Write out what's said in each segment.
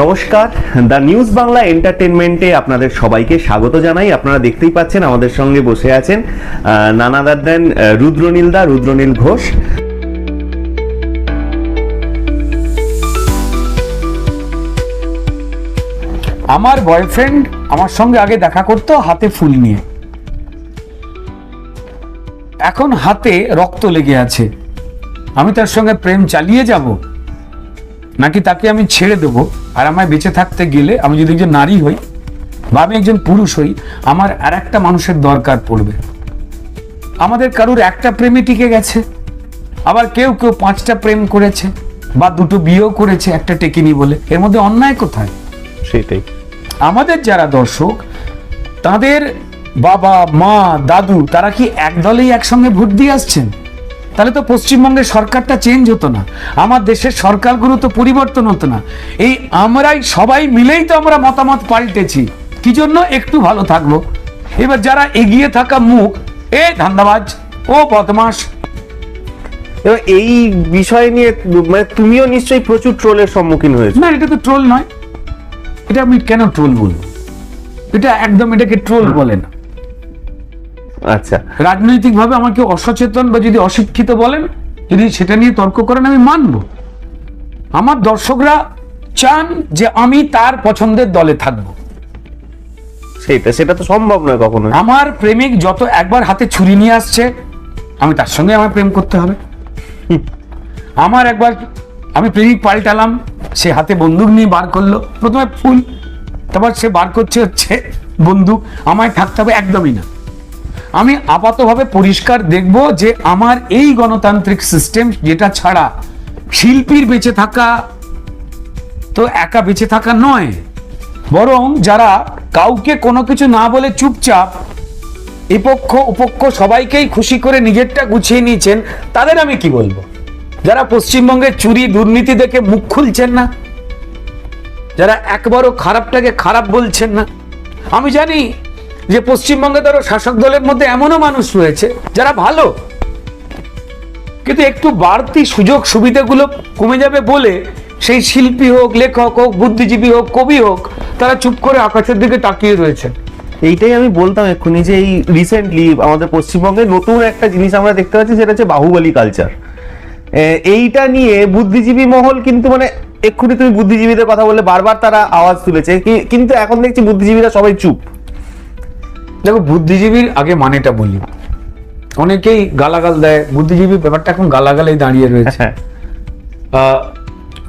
নমস্কার। The news Bangla এন্টারটেনমেন্টে আপনাদের সবাইকে স্বাগত জানাই। আপনারা দেখতেই পাচ্ছেন আমাদের সঙ্গে বসে আছেন নানাদার দেন রুদ্রনীল দা, রুদ্রনীল ঘোষ। আমার বয়ফ্রেন্ড আমার সঙ্গে আগে দেখা করতো, হাতে ফুল নিয়ে। এখন হাতে রক্ত লেগে আছে। আমি তার সঙ্গে প্রেম চালিয়ে যাব। নাকি তাকে আমি ছেড়ে দেবো? আর আমায় বেঁচে থাকতে গেলে আমি যদি একজন নারী হই বা আমি একজন পুরুষ হই আমার আর একটা মানুষের দরকার পড়বে। আমাদের কারুর একটা প্রেমে টিকে গেছে। আবার কেউ কেউ পাঁচটা প্রেম করেছে বা দুটো বিয়েও করেছে একটা টেকিনি বলে। এর মধ্যে অন্যায় কোথায়? সেটাই। আমাদের যারা দর্শক তাদের বাবা মা দাদু তারা কি একদলেই একসঙ্গে ভোট দিয়ে আসছেন? তাহলে তো পশ্চিমবঙ্গের সরকারটা চেঞ্জ হতো না। আমার দেশের সরকারগুলো তো পরিবর্তন হতো না। এই আমরাই সবাই মিলেই তো আমরা মতামত পাল্টেছি। কি জন্য? একটু ভালো থাকব। এবার যারা এগিয়ে থাকা মুখ এ ধান্দাবাজ ও বদমাস এবার এই বিষয় নিয়ে মানে তুমিও নিশ্চয়ই প্রচুর ট্রোলের সম্মুখীন হয়েছো। না এটা তো ট্রোল নয়। এটা আমি কেন ট্রোল বলব? এটা একদম এটাকে ট্রোল বলে না। আচ্ছা। রাজনৈতিকভাবে আমাকে অসচেতন বা যদি অশিক্ষিত বলেন যদি সেটা নিয়ে তর্ক করেন আমি মানব। আমার দর্শকরা চান যে আমি তার পছন্দের দলে থাকব। সেটা সেটা তো সম্ভব নয় কখনো আমার প্রেমিক যত একবার হাতে ছুরি নিয়ে আসছে আমি তার সঙ্গে আমার প্রেম করতে হবে। আমার একবার আমি প্রেমিক পাল্টালাম সে হাতে বন্দুক নিয়ে বার করল। প্রথমে ফুল তারপর সে বার করছে হচ্ছে বন্দুক। আমায় থাকতে হবে একদমই না। আমি আপাতভাবে পরিষ্কার দেখব যে আমার এই গণতান্ত্রিক সিস্টেম যেটা ছাড়া শিল্পীর বেঁচে থাকা তো একা বেঁচে থাকা নয়। বরং যারা কাউকে কোনো কিছু না বলে চুপচাপ, এপক্ষ, উপক্ষ সবাইকেই খুশি করে নিজেরটা গুছিয়ে নিয়েছেন, তাদের আমি কি বলব? যারা পশ্চিমবঙ্গের চুরি, দুর্নীতি দেখে মুখ খুলছেন না, যারা একবারও খারাপটাকে খারাপ বলছেন না, আমি জানি যে পশ্চিমবঙ্গে ধরো শাসক দলের মধ্যে এমনও মানুষ রয়েছে যারা ভালো। কিন্তু একটু বাড়তি সুযোগ সুবিধাগুলো কমে যাবে বলে সেই শিল্পী হোক, লেখক হোক, বুদ্ধিজীবী হোক, কবি হোক, তারা চুপ করে আকাশের দিকে তাকিয়ে রয়েছে। এইটাই আমি বলতাম এক্ষুনি যে এই রিসেন্টলি আমাদের পশ্চিমবঙ্গে নতুন একটা জিনিস আমরা দেখতে পাচ্ছি, সেটা হচ্ছে বাহুবলী কালচার এইটা নিয়ে বুদ্ধিজীবী মহল কিন্তু মানে এক্ষুনি তুমি বুদ্ধিজীবীদের কথা বললে বারবার তারা আওয়াজ তুলেছে। কিন্তু এখন দেখছি বুদ্ধিজীবীরা সবাই চুপ। দেখো বুদ্ধিজীবীর আগে মানেটা বলি। অনেকেই গালাগাল দেয় বুদ্ধিজীবী ব্যাপারটা এখন গালাগালেই দাঁড়িয়ে রয়েছে। হ্যাঁ।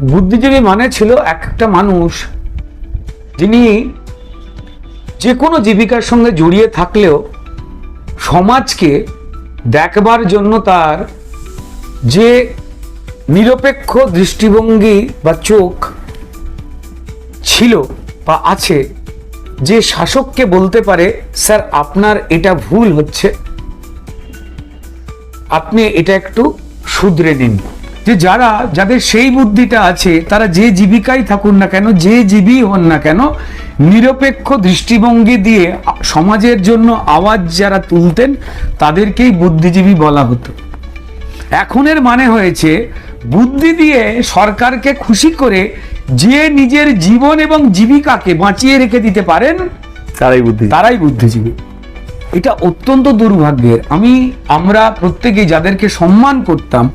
বুদ্ধিজীবী মানে ছিল একটা মানুষ যিনি যে কোনো জীবিকার সঙ্গে জড়িয়ে থাকলেও সমাজকে দেখবার জন্য তার যে নিরপেক্ষ দৃষ্টিভঙ্গি বা চোখ ছিল বা আছে যে শাসককে বলতে পারে, স্যার, আপনার এটা ভুল হচ্ছে। আপনি এটা একটু শুধরে নিন। যে যারা, যাদের সেই বুদ্ধিটা আছে, তারা যে জীবিকাই থাকুন না কেন, যে জীবী হন না কেন, নিরপেক্ষ দৃষ্টিভঙ্গি দিয়ে সমাজের জন্য আওয়াজ যারা তুলতেন, তাদেরকেই বুদ্ধিজীবী বলা হতো। এখনের মানে হয়েছে, বুদ্ধি দিয়ে সরকারকে খুশি করে যে নিজের জীবন এবং জীবিকাকে বাঁচিয়ে রেখে দিতে পারেন তারাই বুদ্ধি। তারাই বুদ্ধিজীবী। এটা অত্যন্ত দুর্ভাগ্যের। আমি আমরা প্রত্যেকেই যাদেরকে সম্মান করতাম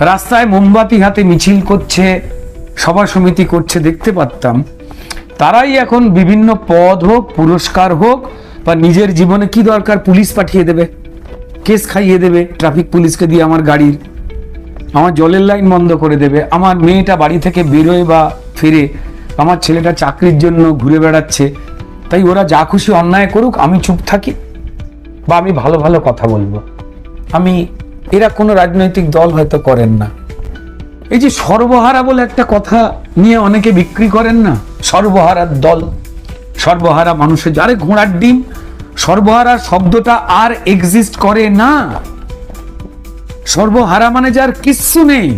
রাস্তায় মোমবাতি হাতে মিছিল করছে সভা সমিতি করছে দেখতে পারতাম তারাই এখন বিভিন্ন পদ হোক পুরস্কার হোক বা নিজের জীবনে কি দরকার পুলিশ পাঠিয়ে দেবে কেস খাইয়ে দেবে ট্রাফিক পুলিশকে দিয়ে আমার গাড়ির। আমার জলের লাইন বন্ধ করে দেবে। আমার মেয়েটা বাড়ি থেকে বেরোয় বা ফিরে, আমার ছেলেটা চাকরির জন্য ঘুরে বেড়াচ্ছে, তাই ওরা যা খুশি অন্যায় করুক, আমি চুপ থাকি বা আমি ভালো ভালো কথা বলব। আমি, এরা কোনো রাজনৈতিক দল হয়তো করেন না। এই যে সর্বহারা বলে একটা কথা নিয়ে অনেকে বিক্রি করেন না সর্বহারার দল, সর্বহারা মানুষের, যারে ঘোড়ার ডিম সর্বহারা শব্দটা আর এক্সিস্ট করে না। সর্বহারা মানে যার কিচ্ছু নেই।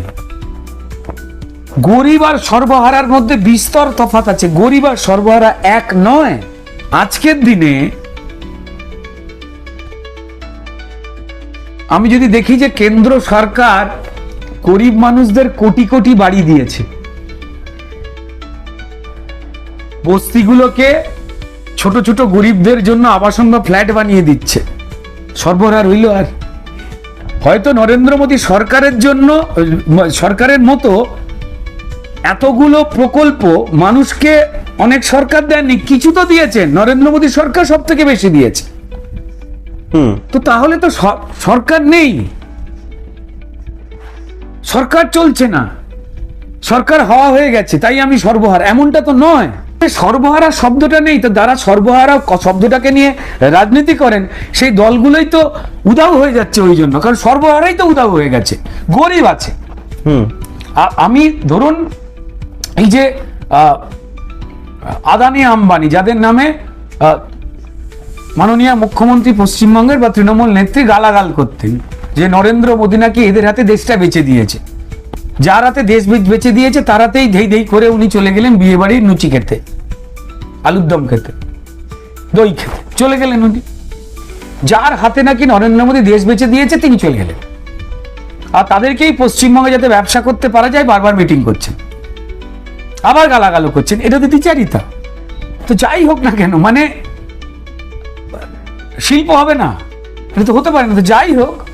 গরিব আর সর্বহারার মধ্যে বিস্তর তফাৎ আছে। গরিব আর সর্বহারা এক নয়। আজকের দিনে আমি যদি দেখি যে কেন্দ্র সরকার গরিব মানুষদের কোটি কোটি বাড়ি দিয়েছে। বস্তিগুলোকে ছোট ছোট গরিবদের জন্য আবাসন বা ফ্ল্যাট বানিয়ে দিচ্ছে। সর্বহারা রইল আর হয়তো নরেন্দ্র মোদী সরকারের জন্য সরকারের মতো এতগুলো প্রকল্প মানুষকে অনেক সরকার দেননি কিছু তো দিয়েছেন নরেন্দ্র মোদী সরকার সব থেকে বেশি দিয়েছে। হুম। তো তাহলে তো সরকার নেই। সরকার চলছে না। সরকার হওয়া হয়ে গেছে তাই আমি সর্বহার। এমনটা তো নয়। সর্বহারা শব্দটা নেই তো যারা সর্বহারা শব্দটাকে নিয়ে রাজনীতি করেন সেই দলগুলোই তো উদাও হয়ে যাচ্ছে ওই জন্য। কারণ সর্বহারাই তো উদাও হয়ে গেছে গরিব আছে। হুম। আমি ধরুন এই যে আদানি আম্বানি যাদের নামে মাননীয় মুখ্যমন্ত্রী পশ্চিমবঙ্গের বা তৃণমূল নেত্রী গালাগাল করতেন যে নরেন্দ্র মোদী নাকি এদের হাতে দেশটা বেচে দিয়েছে। যার হাতে দেশ বে- বেচে দিয়েছে তারাতেই ধেই ধেই করে উনি চলে গেলেন বিয়ে বাড়ির লুচি খেতে আলুর দম খেতে, দই খেতে। চলে গেলেন উনি। যার হাতে নাকি নরেন্দ্র মোদী দেশ বেচে দিয়েছে, তিনি চলে গেলেন। আর তাদেরকেই পশ্চিমবঙ্গে যাতে ব্যবসা করতে পারা যায়, বারবার মিটিং করছেন। আবার গালাগালো করছেন। এটা তো দ্বিচারিতা। তো যাই হোক না কেন মানে শিল্প হবে না। এটা তো হতে পারে না। তো যাই হোক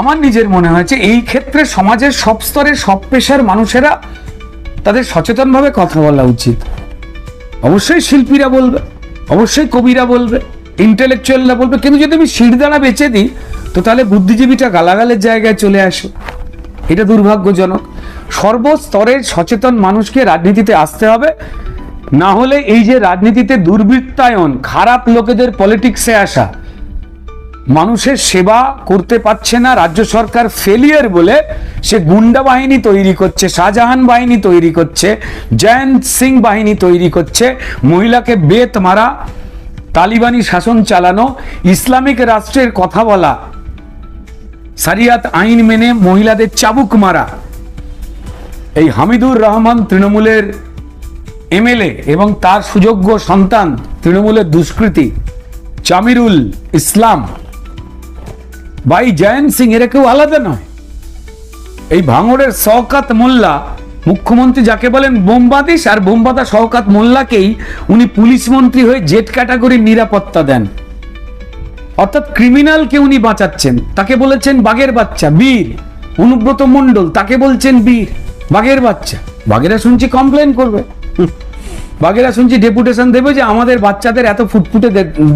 আমার নিজের মনে হয়েছে এই ক্ষেত্রে সমাজের সব স্তরের সব পেশার মানুষেরা তাদের সচেতনভাবে কথা বলা উচিত। অবশ্যই শিল্পীরা বলবে, অবশ্যই কবিরা বলবে ইন্টেলেকচুয়ালরা বলবে, কিন্তু যদি আমি শিরদানা বেচে দিই, তো তাহলে বুদ্ধিজীবীটা গালাগালের জায়গায় চলে আসে। এটা দুর্ভাগ্যজনক। সর্বস্তরের সচেতন মানুষকে রাজনীতিতে আসতে হবে। না হলে এই যে রাজনীতিতে দুর্বৃত্তায়ন, খারাপ লোকেদের পলিটিক্সে আসা মানুষের সেবা করতে পারছে না, রাজ্য সরকার ফেলিয়ার বলে সে গুন্ডা বাহিনী তৈরি করছে, শাহজাহান বাহিনী তৈরি করছে, জয়ন্ত সিং বাহিনী তৈরি করছে, মহিলাকে বেত মারা, তালিবানি শাসন চালানো, ইসলামিক রাষ্ট্রের কথা বলা, সারিয়াত আইন মেনে মহিলাদের চাবুক মারা। এই হামিদুর রহমান তৃণমূলের এমএলএ এবং তার সুযোগ্য সন্তান তৃণমূলের দুষ্কৃতী, জামিরুল ইসলাম। ভাই জয়ন্ত সিং, এরা কেউ আলাদা নয়। এই ভাঙড়ের শওকাত মোল্লা, মুখ্যমন্ত্রী যাকে বলেন বোমবাদিস আর বোমবাদা শওকাত মোল্লাকেই উনি পুলিশ মন্ত্রী হয়ে জেট ক্যাটাগরির নিরাপত্তা দেন। অর্থাৎ ক্রিমিনালকে উনি বাঁচাচ্ছেন। তাকে বলেছেন বাঘের বাচ্চা, বীর। অনুব্রত মণ্ডল, তাকে বলছেন বীর। বাঘের বাচ্চা। বাঘেরা শুনছি কমপ্লেন করবে। বাঘেরা শুনছি ডেপুটেশন দেবে যে আমাদের বাচ্চাদের এত ফুটফুটে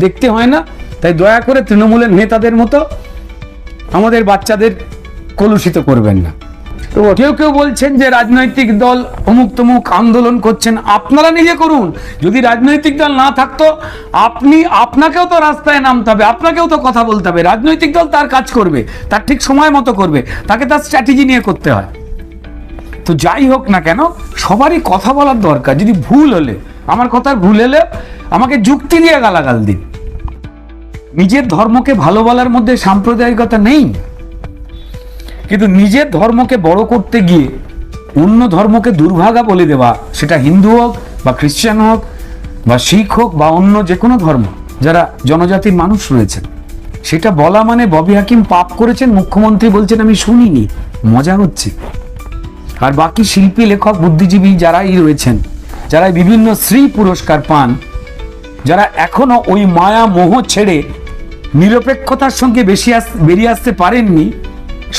দেখতে হয় না। তাই দয়া করে তৃণমূলের নেতাদের মতো আমাদের বাচ্চাদের কলুষিত করবেন না। কেউ কেউ বলছেন যে রাজনৈতিক দল অমুক তমুক আন্দোলন করছেন, আপনারা নিজে করুন। যদি রাজনৈতিক দল না থাকতো, আপনি, আপনাকেও তো রাস্তায় নামতে হবে, আপনাকেও তো কথা বলতে হবে। রাজনৈতিক দল তার কাজ করবে, তার ঠিক সময় মতো করবে, তাকে তার স্ট্র্যাটেজি নিয়ে করতে হয়। তো যাই হোক না কেন, সবারই কথা বলার দরকার। যদি ভুল হলে, আমার কথার ভুল হলে, আমাকে যুক্তি দিয়ে গালাগাল দিন। নিজের ধর্মকে ভালো বলার মধ্যে সাম্প্রদায়িকতা নেই। কিন্তু নিজের ধর্মকে বড় করতে গিয়ে অন্য ধর্মকে দুর্ভাগা বলে দেওয়া, সেটা হিন্দু হোক বা খ্রিস্টান হোক বা শিখ হোক বা অন্য যে কোনো ধর্ম, যারা জনজাতির মানুষ রয়েছেন, সেটা বলা মানে ববি হাকিম পাপ করেছেন, মুখ্যমন্ত্রী বলছেন, আমি শুনিনি, মজা হচ্ছে। আর বাকি শিল্পী, লেখক, বুদ্ধিজীবী যারাই রয়েছেন যারা বিভিন্ন শ্রী পুরস্কার পান, যারা এখনও ওই মায়া মোহ ছেড়ে নিরপেক্ষতার সঙ্গে বেশি বেরিয়ে আসতে পারেননি।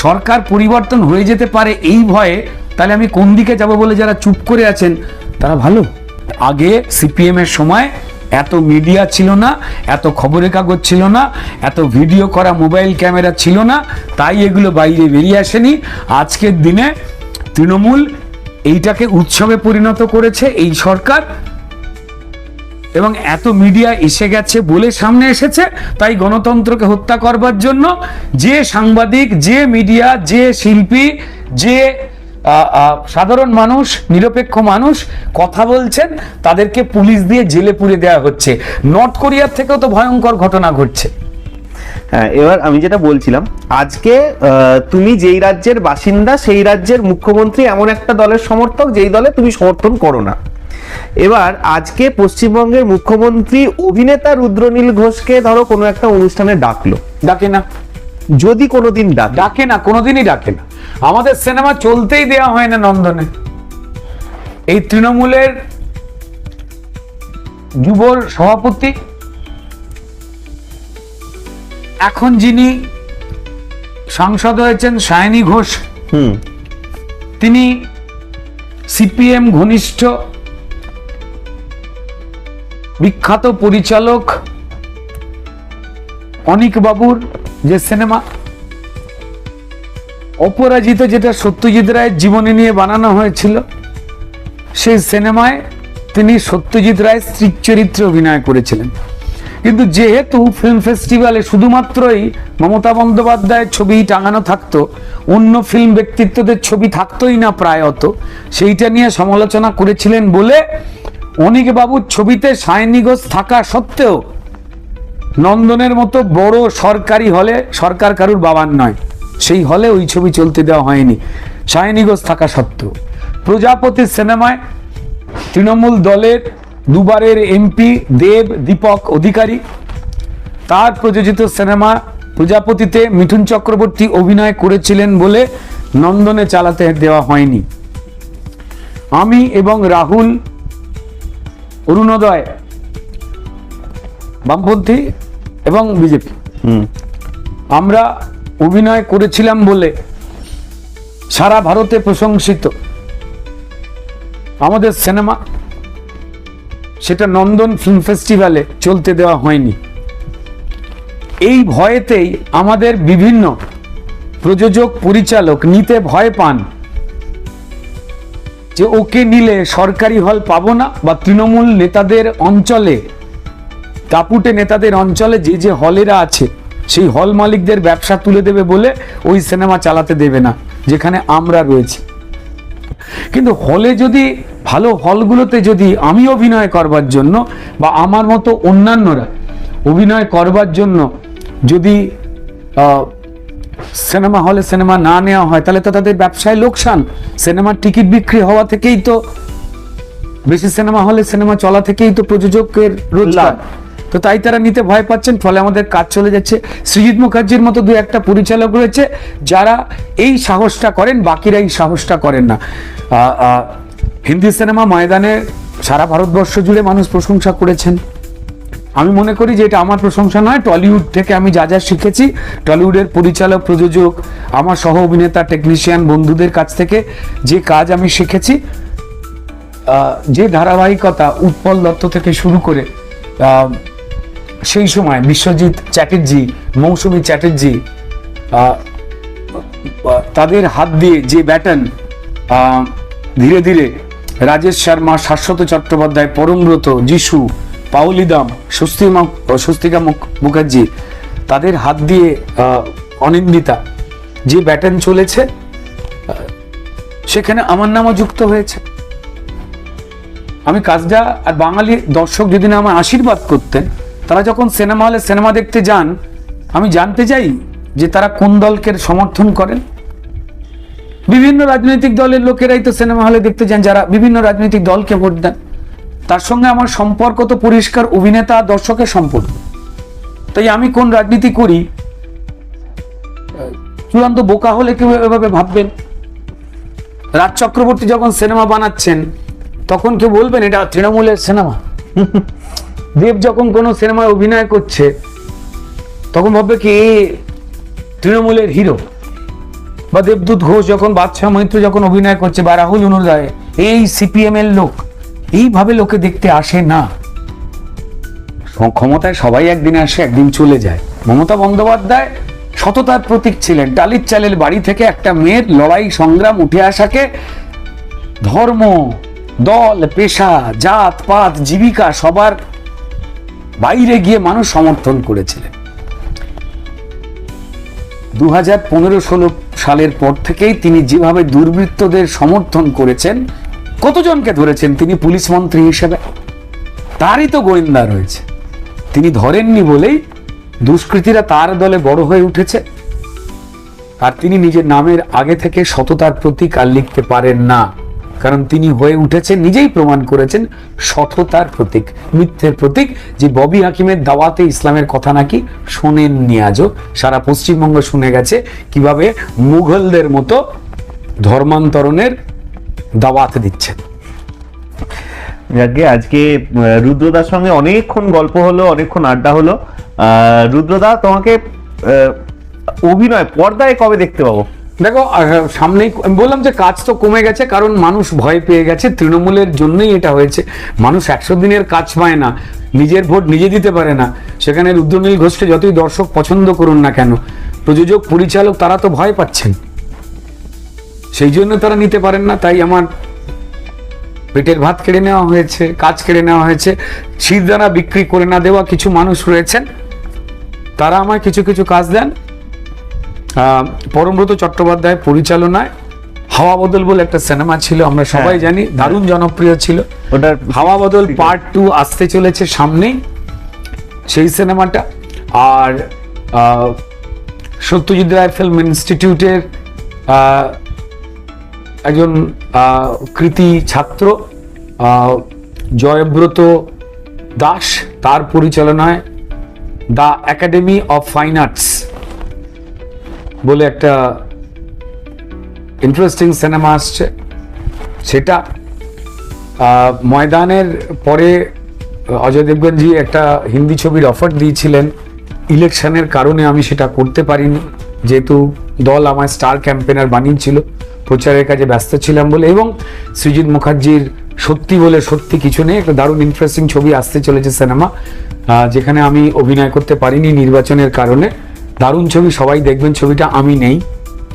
সরকার পরিবর্তন হয়ে যেতে পারে এই ভয়ে। তাহলে আমি কোন দিকে যাব বলে যারা চুপ করে আছেন, তারা ভালো? আগে সিপিএম এর সময় এত মিডিয়া ছিল না, এত খবরের কাগজ ছিল না, এত ভিডিও করা মোবাইল ক্যামেরা ছিল না, তাই এগুলো বাইরে বেরিয়ে আসেনি। আজকের দিনে তৃণমূল এইটাকে উৎসবে পরিণত করেছে এই সরকার। এবং এত মিডিয়া এসে গেছে বলে সামনে এসেছে, তাই গণতন্ত্রকে হত্যা করবার জন্য যে সাংবাদিক, যে মিডিয়া, যে শিল্পী, যে সাধারণ মানুষ, নিরপেক্ষ মানুষ কথা বলছেন, তাদেরকে পুলিশ দিয়ে জেলে পুরে দেওয়া হচ্ছে। নর্থ কোরিয়ার থেকেও তো ভয়ঙ্কর ঘটনা ঘটছে। হ্যাঁ এবার আমি যেটা বলছিলাম, আজকে তুমি যেই রাজ্যের বাসিন্দা, সেই রাজ্যের মুখ্যমন্ত্রী এমন একটা দলের সমর্থক, যেই দলে তুমি সমর্থন করো না। এবার আজকে পশ্চিমবঙ্গের মুখ্যমন্ত্রী অভিনেতা রুদ্রনীল ঘোষকে ধরো কোনো একটা অনুষ্ঠানে ডাকলো। ডাকে না। যদি কোনোদিন ডাক। ডাকে না কোনোদিনই ডাকে না। আমাদের সিনেমা চলতেই দেওয়া হয় না নন্দনে। এই তৃণমূলের যুবর সভাপতি এখন যিনি সাংসদ হয়েছেন সায়নী ঘোষ হুম। তিনি সিপিএম ঘনিষ্ঠ বিখ্যাত পরিচালক অনিক বাবুর যে সিনেমা। অপরাজিত যেটা সত্যজিৎ রায়ের জীবনী নিয়ে বানানো হয়েছিল, সেই সিনেমায় তিনি সত্যজিৎ রায়ের স্ত্রী চরিত্রে অভিনয় করেছিলেন। কিন্তু যেহেতু ফিল্ম ফেস্টিভ্যালে শুধুমাত্রই মমতা বন্দ্যোপাধ্যায়ের ছবি টাঙানো থাকতো, অন্য ফিল্ম ব্যক্তিত্বদের ছবি থাকতোই না প্রায়ত সেইটা নিয়ে সমালোচনা করেছিলেন বলে অনিক বাবুর ছবিতে সায়নী ঘোষ থাকা সত্ত্বেও নন্দনের মতো বড় সরকারি হলে সরকার কারুর বাবার নয়। সেই হলে ওই ছবি চলতে দেওয়া হয়নি। সায়নী ঘোষ থাকা সত্ত্বেও। প্রজাপতি সিনেমায় তৃণমূল দলের দুবারের এমপি দেব দীপক অধিকারী। তার প্রযোজিত সিনেমা প্রজাপতিতে মিঠুন চক্রবর্তী অভিনয় করেছিলেন বলে নন্দনে চালাতে দেওয়া হয়নি। আমি এবং রাহুল অরুণোদয় বামপন্থী এবং বিজেপি। আমরা অভিনয় করেছিলাম বলে সারা ভারতে প্রশংসিত। আমাদের সিনেমা সেটা নন্দন ফিল্ম ফেস্টিভ্যালে চলতে দেওয়া হয়নি। এই ভয়েতেই আমাদের বিভিন্ন প্রযোজক পরিচালক নিতে ভয় পান। যে ওকে নিলে সরকারি হল পাবো না বা তৃণমূল নেতাদের অঞ্চলে, কাপুটে নেতাদের অঞ্চলে যে যে হলেরা আছে, সেই হল মালিকদের ব্যবসা তুলে দেবে বলে ওই সিনেমা চালাতে দেবে না, যেখানে আমরা রয়েছি। কিন্তু হলে যদি, ভালো হলগুলোতে যদি আমি অভিনয় করবার জন্য বা আমার মতো অন্যান্যরা অভিনয় করবার জন্য যদি সিনেমা হলে সিনেমা না নেওয়া হয় তাহলে তো তাদের ব্যবসায় লোকসান। সিনেমার টিকিট বিক্রি হওয়া থেকেই তো বেশি সিনেমা হলে সিনেমা চলা থেকেই তো প্রযোজকের রোজগার। তো তাই তারা নিতে ভয় পাচ্ছেন ফলে আমাদের কাজ চলে যাচ্ছে। সৃজিত মুখার্জির মতো দু একটা পরিচালক রয়েছে যারা এই সাহসটা করেন বাকিরা এই সাহসটা করেন না। হিন্দি সিনেমা ময়দানে সারা ভারতবর্ষ জুড়ে মানুষ প্রশংসা করেছেন। আমি মনে করি যে এটা আমার প্রশংসা নয়। টলিউড থেকে আমি যা যা শিখেছি টলিউডের পরিচালক, প্রযোজক, আমার সহ অভিনেতা টেকনিশিয়ান বন্ধুদের কাছ থেকে যে কাজ আমি শিখেছি যে ধারাবাহিকতা উৎপল দত্ত থেকে শুরু করে সেই সময় বিশ্বজিৎ চ্যাটার্জি, মৌসুমী চ্যাটার্জি তাদের হাত দিয়ে যে ব্যাটন ধীরে ধীরে রাজেশ শর্মা, শাশ্বত চট্টোপাধ্যায়, পরমব্রত, যিশু পাউলিদাম স্বস্তিমা স্বস্তিকা মুখ- মুখার্জি, তাদের হাত দিয়ে অনিন্দিতা যে ব্যাটন চলেছে সেখানে আমার নামও যুক্ত হয়েছে। আমি কাজটা আর বাঙালি দর্শক যদি না আমার আশীর্বাদ করতেন, তারা যখন সিনেমা হলে সিনেমা দেখতে যান, আমি জানতে চাই যে তারা কোন দলকে সমর্থন করেন। বিভিন্ন রাজনৈতিক দলের লোকেরাই তো সিনেমা হলে দেখতে যান, যারা বিভিন্ন রাজনৈতিক দলকে ভোট দেন। তার সঙ্গে আমার সম্পর্ক তো পরিষ্কার অভিনেতা, দর্শকের সম্পর্ক। তাই আমি কোন রাজনীতি করি চূড়ান্ত বোকা হলে কেউ এভাবে ভাববেন? রাজ চক্রবর্তী যখন সিনেমা বানাচ্ছেন, তখন কেউ বলবেন, এটা তৃণমূলের সিনেমা। দেব যখন কোনো সিনেমায় অভিনয় করছে, তখন ভাববে কি, এ, তৃণমূলের হিরো। বা দেবদূত ঘোষ যখন, বাদশাহ মৈত্র যখন অভিনয় করছে, বা রাহুল অনুদয় এই সিপিএম এর লোক। এইভাবে লোকে দেখতে আসে না। ক্ষমতায় সবাই একদিন আসে, একদিন চলে যায়। মমতা বন্দ্যোপাধ্যায় সততার প্রতীক ছিলেন। টালির চালের বাড়ি থেকে একটা মেয়ের লড়াই, সংগ্রাম উঠে আসাকে ধর্ম, দল, পেশা, জাত, পাত, জীবিকা সবার বাইরে গিয়ে মানুষ সমর্থন করেছিলেন। দু হাজার পনেরো ষোলো সালের পর থেকেই তিনি যেভাবে দুর্বৃত্তদের সমর্থন করেছেন কতজনকে ধরেছেন তিনি পুলিশ মন্ত্রী হিসেবে? তারই তো গোয়েন্দা রয়েছে। তিনি ধরেননি বলেই দুষ্কৃতীরা তার দলে বড় হয়ে উঠেছে। আর তিনি নিজের নামের আগে থেকে সততার প্রতীক আর লিখতে পারেন না। কারণ তিনি হয়ে উঠেছেন, নিজেই প্রমাণ করেছেন সততার প্রতীক, মিথ্যের প্রতীক। যে ববি হাকিমের দাওয়াতে ইসলামের কথা নাকি শোনেননি আজও। সারা পশ্চিমবঙ্গ শুনে গেছে কীভাবে মুঘলদের মতো ধর্মান্তরণের দাওয়াত দিচ্ছেন। যাকে আজকে রুদ্রদার সঙ্গে অনেকক্ষণ গল্প হলো অনেকক্ষণ আড্ডা হলো। আহ, রুদ্রদা তোমাকে অভিনয় পর্দায় কবে দেখতে পাবো? দেখো সামনেই বললাম যে কাজ তো কমে গেছে কারণ মানুষ ভয় পেয়ে গেছে। তৃণমূলের জন্যই এটা হয়েছে। মানুষ একশো দিনের কাজ পায় না নিজের ভোট নিজে দিতে পারে না। সেখানে রুদ্রনীল ঘোষকে যতই দর্শক পছন্দ করুন না কেন প্রযোজক পরিচালক তারা তো ভয় পাচ্ছেন। সেই জন্য তারা নিতে পারেন না তাই আমার পেটের ভাত কেড়ে নেওয়া হয়েছে কাজ কেড়ে নেওয়া হয়েছে। শিরদানা বিক্রি করে না দেওয়া কিছু মানুষ রয়েছেন তারা আমায় কিছু কিছু কাজ দেন। পরমব্রত চট্টোপাধ্যায় পরিচালনায় হাওয়া বদল বলে একটা সিনেমা ছিল আমরা সবাই হ্যাঁ। জানি দারুণ জনপ্রিয় ছিল। ওটার হাওয়া বদল পার্ট টু আসতে চলেছে সামনেই সেই সিনেমাটা। আর সত্যজিৎ রায় ফিল্ম ইনস্টিটিউটের আহ, একজন কৃতি ছাত্র জয়ব্রত দাস, তার পরিচালনায় the academy of fine arts বলে একটা ইন্টারেস্টিং সিনেমা আসছে। সেটা ময়দানের পরে, অজয় দেবগনজি একটা হিন্দি ছবির অফার দিয়েছিলেন। ইলেকশনের কারণে আমি সেটা করতে পারিনি। যেহেতু দল আমার স্টার ক্যাম্পেনার বানিয়েছিল। প্রচারের কাজে ব্যস্ত ছিলাম বলে এবং সৃজিৎ মুখার্জির সত্যি বলে সত্যি কিছু নেই একটা দারুণ ইন্টারেস্টিং ছবি আসতে চলেছে সিনেমা যেখানে আমি অভিনয় করতে পারিনি নির্বাচনের কারণে। দারুণ ছবি সবাই দেখবেন ছবিটা আমি নেই।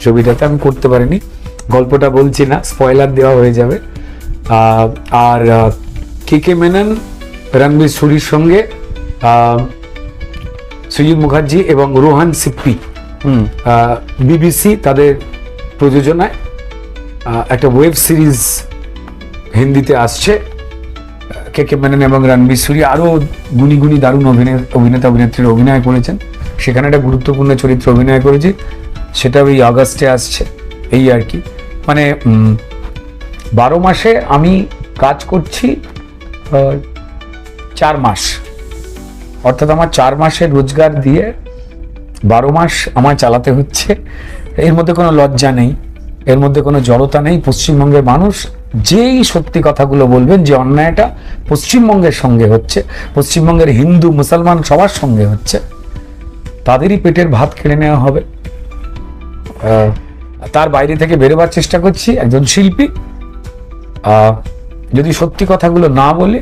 ছবিটাতে আমি করতে পারিনি। গল্পটা বলছি না স্পয়লার দেওয়া হয়ে যাবে। আর কে কে মেনন রণবীর সুরির সঙ্গে সৃজিত মুখার্জি এবং রোহান সিপ্পি হুম। বিবিসি তাদের প্রযোজনায় একটা ওয়েব সিরিজ হিন্দিতে আসছে কে কে মেনন এবং রণবীর সুরি আরও গুণী গুণী দারুণ অভিনয় অভিনেতা অভিনেত্রীর অভিনয় করেছেন। সেখানে একটা গুরুত্বপূর্ণ চরিত্র অভিনয় করেছি, সেটা ওই আগস্টে আসছে, এই আর কি। মানে বারো মাসে আমি কাজ করছি চার মাস। অর্থাৎ আমার চার মাসের রোজগার দিয়ে বারো মাস আমার চালাতে হচ্ছে, এর মধ্যে কোনো লজ্জা নেই। এর মধ্যে কোনো জড়তা নেই, পশ্চিমবঙ্গের মানুষ যেই সত্যি কথাগুলো বলবেন, যে অন্যায়টা পশ্চিমবঙ্গের সঙ্গে হচ্ছে, পশ্চিমবঙ্গের হিন্দু, মুসলমান সবার সঙ্গে হচ্ছে, তাদেরই পেটের ভাত কেড়ে নেওয়া হবে। তার বাইরে থেকে বেরোবার চেষ্টা করছি একজন শিল্পী। যদি সত্যি কথাগুলো না বলি,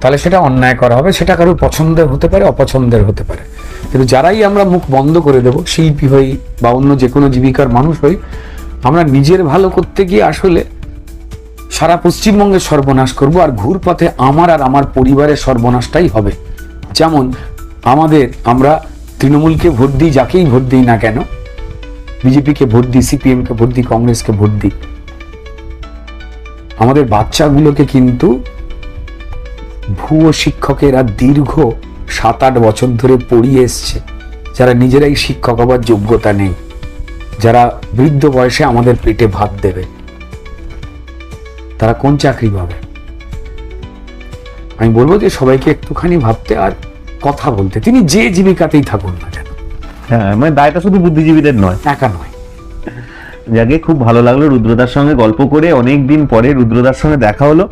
তাহলে সেটা অন্যায় করা হবে, সেটা কারোর পছন্দের হতে পারে, অপছন্দের হতে পারে। কিন্তু যারাই আমরা মুখ বন্ধ করে দেব, শিল্পী হই বা অন্য যে কোনো জীবিকার মানুষ হই আমরা নিজের ভালো করতে গিয়ে আসলে সারা পশ্চিমবঙ্গের সর্বনাশ করব আর ঘুরপথে আমার আর আমার পরিবারের সর্বনাশটাই হবে। যেমন আমাদের, আমরা তৃণমূলকে ভোট দিই, যাকেই ভোট দিই না কেন, বিজেপিকে ভোট দিই, সিপিএমকে ভোট দিই, কংগ্রেসকে ভোট দিই। আমাদের বাচ্চাগুলোকে কিন্তু ভুয়ো শিক্ষকেরা দীর্ঘ সাত আট বছর ধরে পড়িয়ে এসছে, যারা নিজেরাই শিক্ষক হবার যোগ্যতা নেই। যারা বৃদ্ধ বয়সে আমাদের পেটে ভাত দেবে তারা কোন চাকরি পাবে? আমি বলব যে সবাইকে একটুখানি ভাবতে আর কথা বলতে। তিনি যে জীবিকাতেই থাকুন না কেন। হ্যাঁ মানে দায়টা শুধু বুদ্ধিজীবীদের নয়। একা নয়। যাকে খুব ভালো লাগল রুদ্রদার সঙ্গে গল্প করে। অনেক দিন পরে রুদ্রদার সঙ্গে দেখা হলো।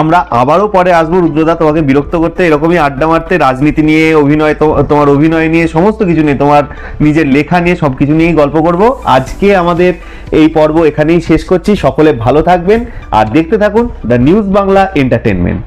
আমরা আবারও পরে আসব। রুদ্রদা, তোমাকে বিরক্ত করতে এরকমই আড্ডা মারতে, রাজনীতি নিয়ে, অভিনয় তোমার অভিনয় নিয়ে, সমস্ত কিছু নিয়ে, তোমার নিজের লেখা নিয়ে সব কিছু নিয়েই গল্প করব। আজকে আমাদের এই পর্ব এখানেই শেষ করছি। সকলে ভালো থাকবেন। আর দেখতে থাকুন দ্য নিউজ বাংলা এন্টারটেনমেন্ট